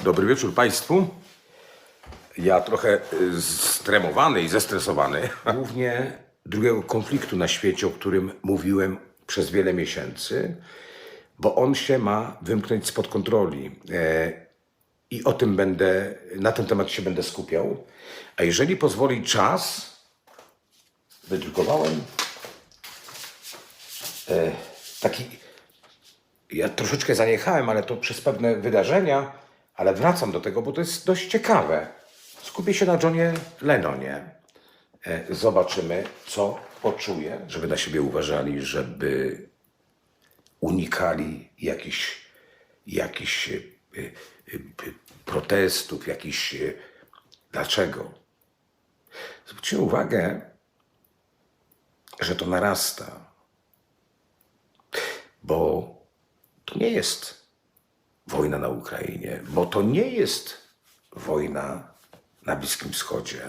Dobry wieczór Państwu. Ja trochę y, stremowany i zestresowany. Głównie drugiego konfliktu na świecie, o którym mówiłem przez wiele miesięcy, bo on się ma wymknąć spod kontroli. E, I o tym będę, na ten temat się będę skupiał. A jeżeli pozwoli czas, wydrukowałem e, taki ja troszeczkę zaniechałem, ale to przez pewne wydarzenia, ale wracam do tego, bo to jest dość ciekawe. Skupię się na Johnie Lennonie. E, Zobaczymy, co poczuje, żeby na siebie uważali, żeby unikali jakichś, jakichś e, e, protestów, jakichś. Dlaczego? Zwróćcie uwagę, że to narasta, bo to nie jest wojna na Ukrainie, bo to nie jest wojna na Bliskim Wschodzie.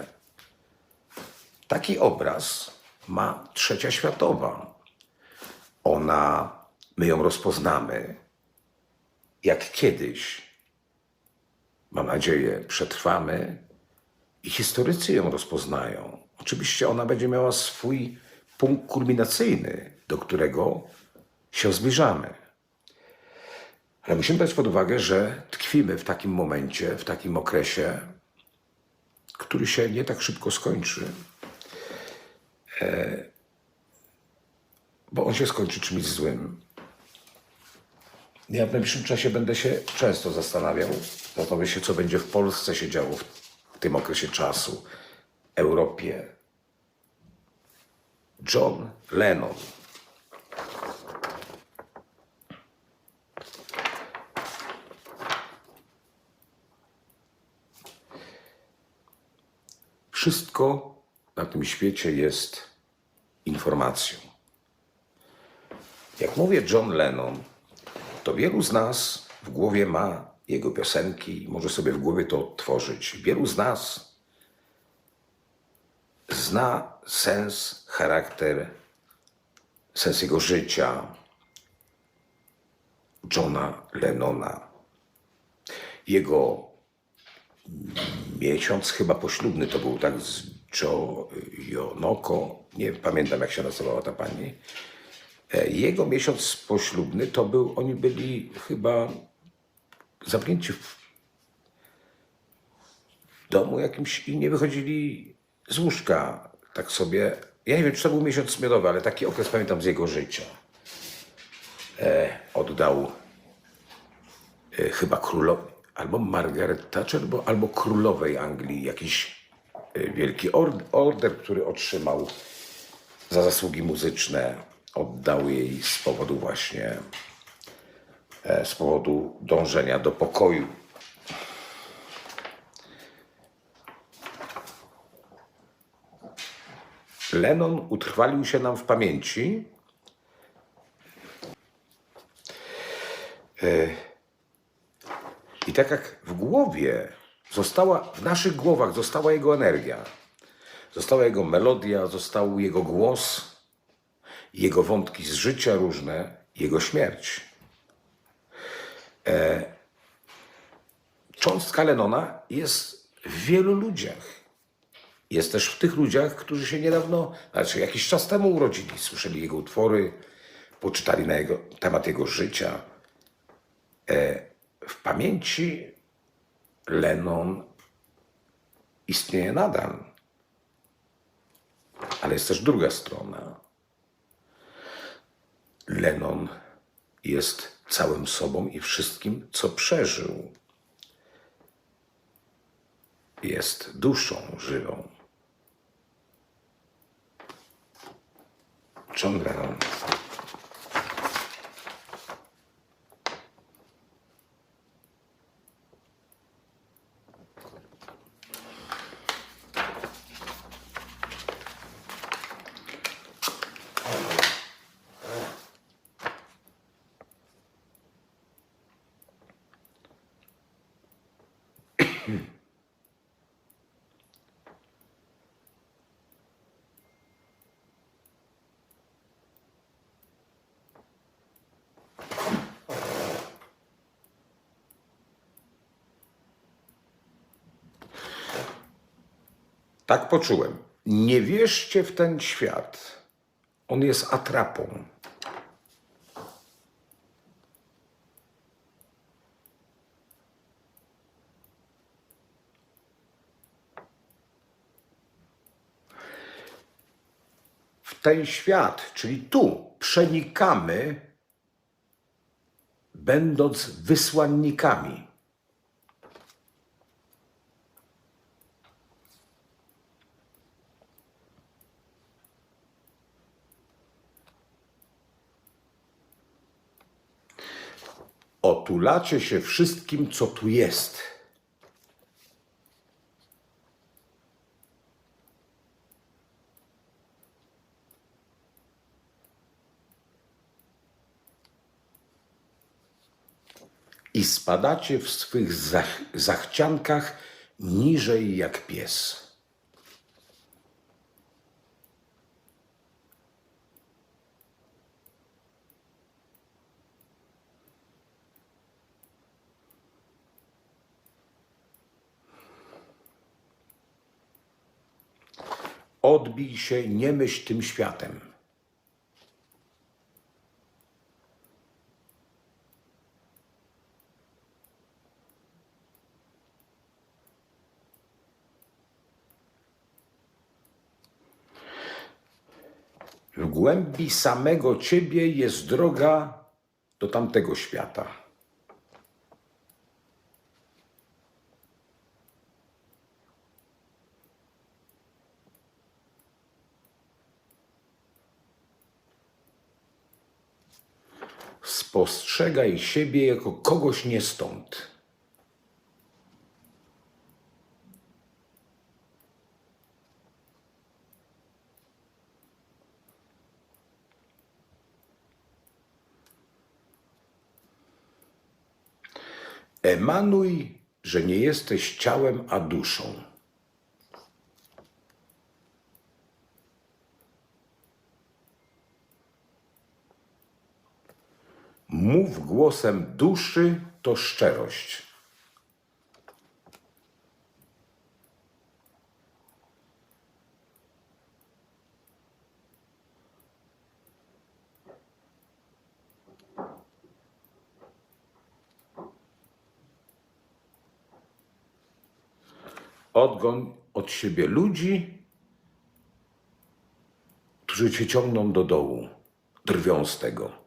Taki obraz ma trzecia światowa. Ona, my ją rozpoznamy, jak kiedyś, mam nadzieję, przetrwamy i historycy ją rozpoznają. Oczywiście ona będzie miała swój punkt kulminacyjny, do którego się zbliżamy. Ale musimy brać pod uwagę, że tkwimy w takim momencie, w takim okresie, który się nie tak szybko skończy, e, bo on się skończy czymś złym. Ja w najbliższym czasie będę się często zastanawiał, zastanawiam się, co będzie w Polsce się działo w tym okresie czasu, Europie. John Lennon. Wszystko na tym świecie jest informacją. Jak mówię John Lennon, to wielu z nas w głowie ma jego piosenki może sobie w głowie to odtworzyć. Wielu z nas zna sens, charakter, sens jego życia Johna Lennona. Jego miesiąc chyba poślubny to był tak z Jonoko, nie pamiętam jak się nazywała ta pani. E, Jego miesiąc poślubny to był, oni byli chyba zamknięci w domu jakimś i nie wychodzili z łóżka. Tak sobie, ja nie wiem czy to był miesiąc miodowy, ale taki okres pamiętam z jego życia. E, oddał e, chyba królowi, albo Margaret Thatcher, albo, albo królowej Anglii jakiś e, wielki ord- order, który otrzymał za zasługi muzyczne. Oddał jej z powodu właśnie, e, z powodu dążenia do pokoju. Lennon utrwalił się nam w pamięci I tak jak w głowie została, w naszych głowach została jego energia, została jego melodia, został jego głos, jego wątki z życia różne, jego śmierć. E, cząstka Lenona jest w wielu ludziach. Jest też w tych ludziach, którzy się niedawno, znaczy jakiś czas temu urodzili, słyszeli jego utwory, poczytali na jego, temat jego życia w pamięci Lennon istnieje nadal. Ale jest też druga strona. Lennon jest całym sobą i wszystkim, co przeżył. Jest duszą żywą. John Lennon. Tak poczułem. Nie wierzcie w ten świat. On jest atrapą. Ten świat, czyli tu, przenikamy, będąc wysłannikami. Otulacie się wszystkim, co tu jest. I spadacie w swych zach zachciankach niżej jak pies. Odbij się, nie myśl tym światem. W głębi samego ciebie jest droga do tamtego świata. Spostrzegaj siebie jako kogoś nie stąd. Emanuj, że nie jesteś ciałem, a duszą. Mów głosem duszy to szczerość. Odgoń od siebie ludzi, którzy cię ciągną do dołu, drwią z tego.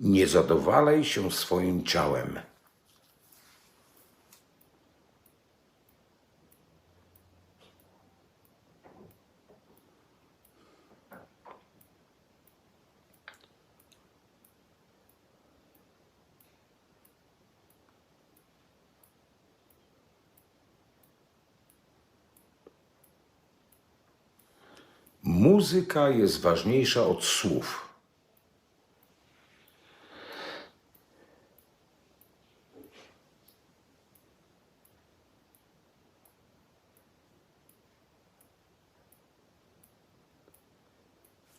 Nie zadowalaj się swoim ciałem. Muzyka jest ważniejsza od słów.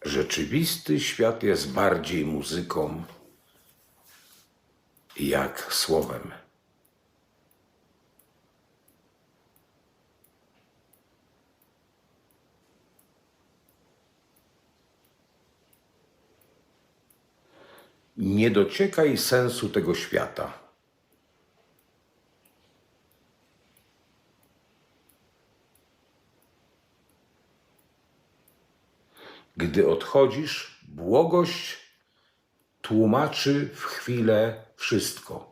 Rzeczywisty świat jest bardziej muzyką jak słowem. Nie dociekaj sensu tego świata. Gdy odchodzisz, błogość tłumaczy w chwilę wszystko.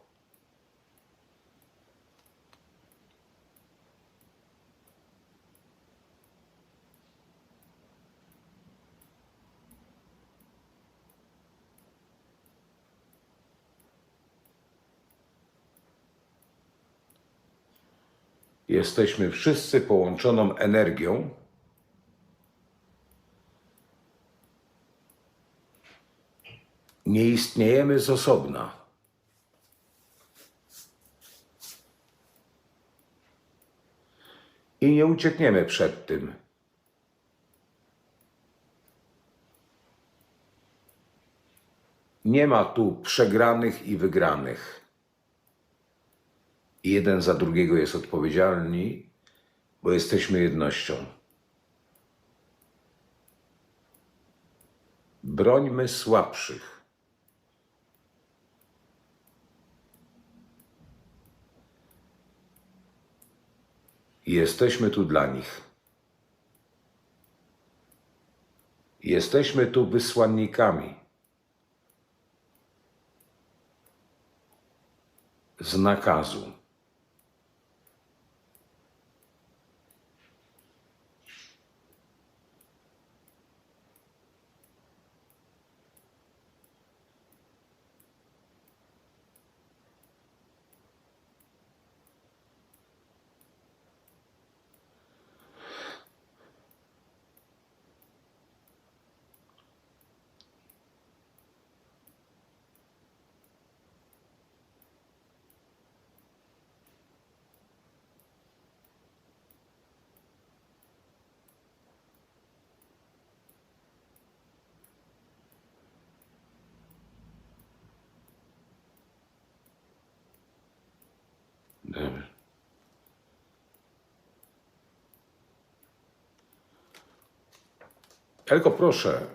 Jesteśmy wszyscy połączoną energią. Nie istniejemy z osobna. I nie uciekniemy przed tym. Nie ma tu przegranych i wygranych. Jeden za drugiego jest odpowiedzialni, bo jesteśmy jednością. Brońmy słabszych. Jesteśmy tu dla nich. Jesteśmy tu wysłannikami. Z nakazu. Tylko proszę.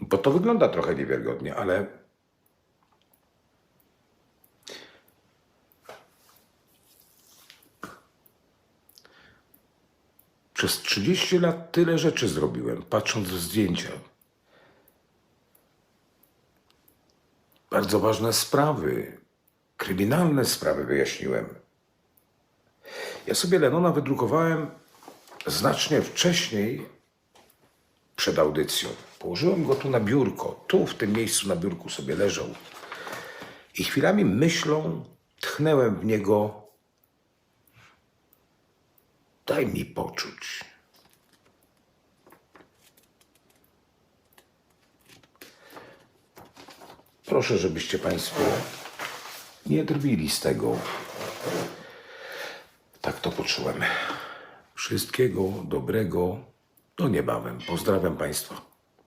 Bo to wygląda trochę niewiarygodnie, ale przez 30 lat tyle rzeczy zrobiłem, patrząc w zdjęcia. Bardzo ważne sprawy, kryminalne sprawy wyjaśniłem. Ja sobie Lenona wydrukowałem znacznie wcześniej przed audycją. Położyłem go tu na biurko, tu w tym miejscu na biurku sobie leżał. I chwilami myślą tchnęłem w niego. Daj mi poczuć. Proszę, żebyście Państwo nie drwili z tego. Tak to poczułem. Wszystkiego dobrego. Do niebawem. Pozdrawiam Państwa.